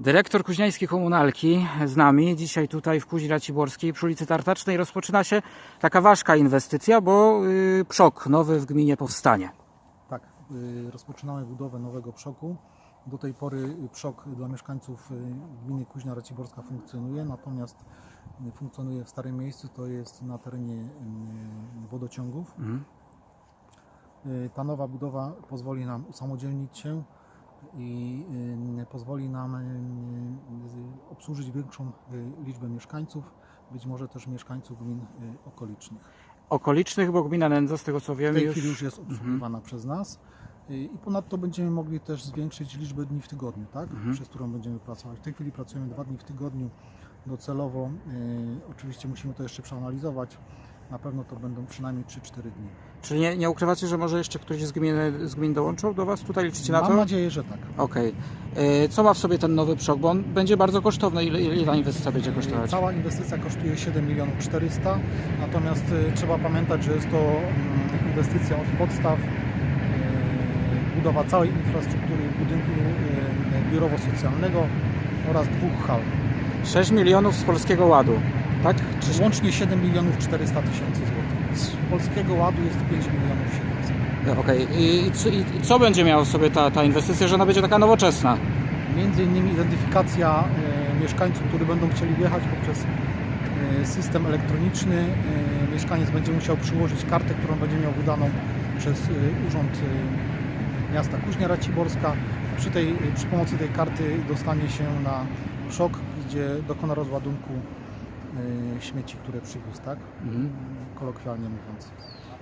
Dyrektor Kuźniańskiej Komunalki z nami. Dzisiaj tutaj w Kuźni Raciborskiej przy ulicy Tartacznej rozpoczyna się taka ważka inwestycja, bo przok nowy w gminie powstanie. Tak, y, rozpoczynamy budowę nowego przoku. Do tej pory y, przok dla mieszkańców y, gminy Kuźnia Raciborska funkcjonuje, natomiast y, funkcjonuje w starym miejscu, to jest na terenie y, wodociągów. Mhm. Y, Ta nowa budowa pozwoli nam usamodzielnić się i y, pozwoli nam y, y, obsłużyć większą liczbę mieszkańców, być może też mieszkańców gmin okolicznych. Okolicznych, bo gmina Nędza, z tego co W wiemy, tej już... chwili już jest obsługiwana przez nas. I ponadto będziemy mogli też zwiększyć liczbę dni w tygodniu, tak? przez którą będziemy pracować. W tej chwili pracujemy dwa dni w tygodniu docelowo. Oczywiście musimy to jeszcze przeanalizować. Na pewno to będą przynajmniej 3-4 dni. Czyli nie, nie ukrywacie, że może jeszcze ktoś z gminy, z gmin dołączył do Was? Tutaj liczycie na Mam to? nadzieję, że tak. Okej. Yy, Co ma w sobie ten nowy przok? Bo on będzie bardzo kosztowny. Ile, ile ta inwestycja będzie kosztować? Cała inwestycja kosztuje 7 milionów 400, natomiast y, trzeba pamiętać, że jest to mm, inwestycja od podstaw, y, budowa całej infrastruktury budynku y, biurowo-socjalnego oraz dwóch hal. 6 milionów z Polskiego Ładu, tak? Czy... Łącznie 7 milionów 400 tysięcy złotych. Z Polskiego Ładu jest 5 milionów 700. Okej. I, i, co- i i co będzie miała w sobie ta, ta inwestycja, że ona będzie taka nowoczesna? Między innymi identyfikacja e, mieszkańców, którzy będą chcieli wjechać poprzez e, system elektroniczny. E, mieszkaniec będzie musiał przyłożyć kartę, którą będzie miał wydaną przez e, Urząd e, Miasta Kuźnia Raciborska. Przy, tej, przy pomocy tej karty dostanie się na szok, gdzie dokona rozładunku e, śmieci, które przywiózł, tak? Mhm. Kolokwialnie mówiąc.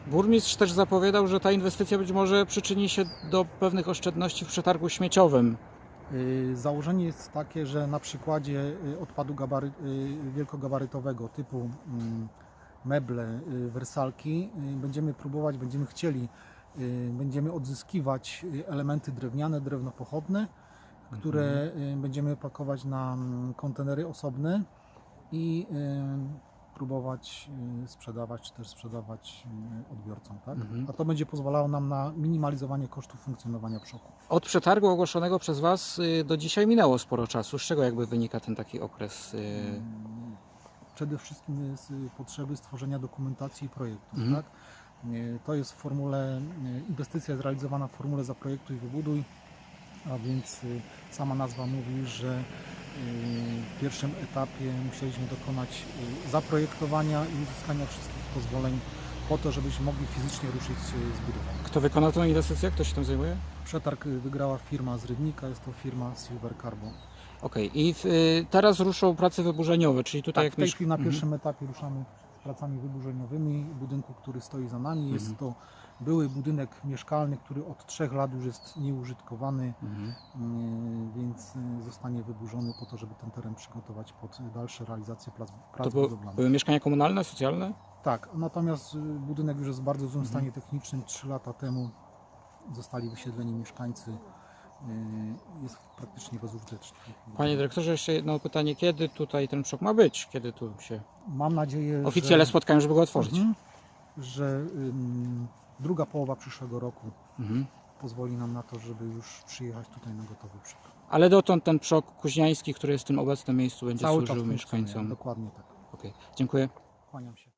Burmistrz też zapowiadał, że ta inwestycja być może przyczyni się do pewnych oszczędności w przetargu śmieciowym. Y, Założenie jest takie, że na przykładzie y, odpadu gabary, y, wielkogabarytowego typu mm, meble, y, wersalki y, będziemy próbować, będziemy chcieli, y, będziemy odzyskiwać y, elementy drewniane, drewno pochodne, które y, będziemy pakować na mm, kontenery osobne i próbować sprzedawać, czy też sprzedawać odbiorcom. Tak? Mhm. A to będzie pozwalało nam na minimalizowanie kosztów funkcjonowania przoku. Od przetargu ogłoszonego przez Was y, do dzisiaj minęło sporo czasu. Z czego jakby wynika ten taki okres? y, Przede wszystkim z y, potrzeby stworzenia dokumentacji i projektów. Mhm. Tak? To jest w formule, inwestycja jest realizowana w formule zaprojektuj, wybuduj, a więc sama nazwa mówi, że w pierwszym etapie musieliśmy dokonać y, zaprojektowania i uzyskania wszystkich pozwoleń po to, żebyśmy mogli fizycznie ruszyć y, z budową. Kto wykonał tę inwestycję? Kto się tym zajmuje? Przetarg y, wygrała firma z Rybnika, jest to firma Silver Carbon. Okej. I w, teraz ruszą prace wyburzeniowe, czyli tutaj Tak, jak w tej chwili na Mhm. pierwszym etapie ruszamy pracami wyburzeniowymi budynku, który stoi za nami. Jest Mhm. to były budynek mieszkalny, który od trzech lat już jest nieużytkowany, Mhm. yy, więc yy, zostanie wyburzony po to, żeby ten teren przygotować pod dalsze realizacje prac, prac To były, budowlanych. były mieszkania komunalne, socjalne? Tak, natomiast yy, budynek już jest w bardzo złym Mhm. stanie technicznym. Trzy lata temu zostali wysiedleni mieszkańcy. Yy, Jest praktycznie bezużyteczny. Panie dyrektorze, jeszcze jedno pytanie. Kiedy tutaj ten przok ma być? Kiedy tu się Mam nadzieję, oficjele że... spotkają, żeby go otworzyć? Mhm. że ym, druga połowa przyszłego roku Mhm. pozwoli nam na to, żeby już przyjechać tutaj na gotowy przykład. Ale dotąd ten przok kuźniański, który jest w tym obecnym miejscu, będzie służył funkcjonuje, mieszkańcom. Dokładnie tak. Okej, Dziękuję. Kłaniam się.